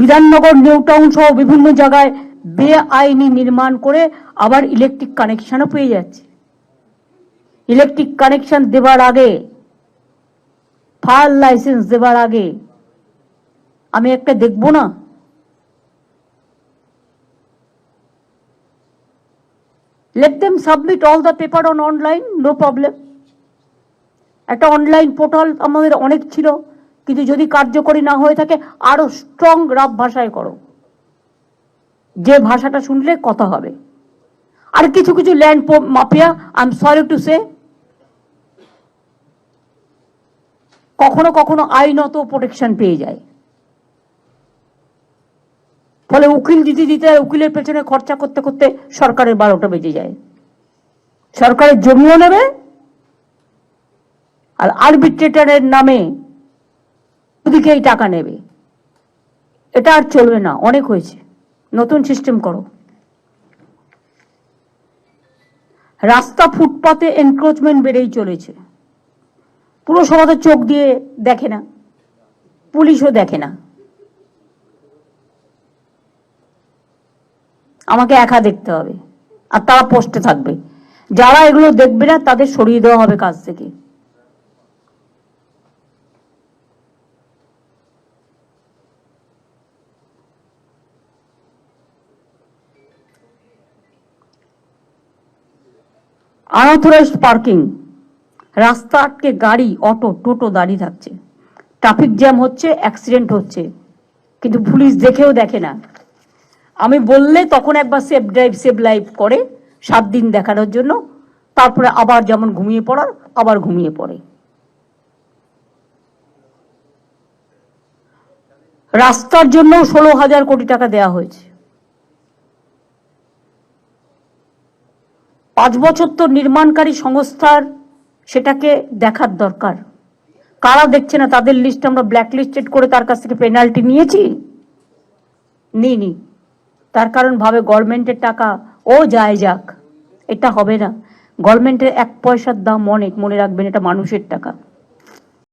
Bidhannagar new town সহ বিভিন্ন জায়গায় বেআইনি নির্মাণ করে আবার ইলেকট্রিক কানেকশনও পেয়ে যাচ্ছে। ইলেকট্রিক কানেকশন দেবার আগে ফায়ার লাইসেন্স দেবার আগে, আমি একটা দেখব না? Let them submit all the paper on online no problem একটা অনলাইন পোর্টাল আমাদের অনেক ছিল। কিন্তু যদি কার্যকরী না হয়ে থাকে, আরও স্ট্রং রাব ভাষায় করো। যে ভাষাটা শুনলে কথা হবে। আর কিছু কিছু land mafia I am sorry to say কখনো কখনো আইনত প্রোটেকশন পেয়ে যায়। ফলে উকিল দিতে দিতে উকিলের পেছনে খরচা করতে করতে সরকারের বারোটা বেজে যায়। সরকারের জমিও নেবে, আর আরবিট্রেটারের নামে দুদিকেই টাকা নেবে। এটা আর চলবে না, অনেক হয়েছে। নতুন সিস্টেম করো। রাস্তা ফুটপাতে এনক্রোচমেন্ট বেড়েই চলেছে। পুরসভা তো চোখ দিয়ে দেখে না, পুলিশও দেখে না। আমাকে একা দেখতে হবে, আর তারা পোস্টে থাকবে। যারা এগুলো দেখবে না, তাদের সরিয়ে দেওয়া হবে কাজ থেকে। আনঅথরাইজড পার্কিং রাস্তা আটকে গাড়ি, অটো, টোটো দাঁড়িয়ে থাকছে। ট্রাফিক জ্যাম হচ্ছে অ্যাক্সিডেন্ট হচ্ছে। কিন্তু পুলিশ দেখেও দেখে না। আমি বললে তখন একবার সেফ ড্রাইভ সেভ লাইভ করে সাত দিন দেখানোর জন্য। তারপরে আবার যেমন ঘুমিয়ে পড়ার, আবার ঘুমিয়ে পড়ে। রাস্তার জন্য ষোলো হাজার কোটি টাকা দেয়া হয়েছে। পাঁচ বছর তো নির্মাণকারী সংস্থার সেটাকে দেখার দরকার। কারা দেখছে না? তাদের লিস্ট আমরা ব্ল্যাক লিস্টেড করে তার কাছ থেকে পেনাল্টি নিয়েছি? নিইনি। তার কারণ ভাবে গভর্নমেন্টের টাকা, ও যায় যাক, এটা হবে না। গভর্নমেন্টের এক পয়সার দাম অনেক, মনে রাখবেন, এটা মানুষের টাকা।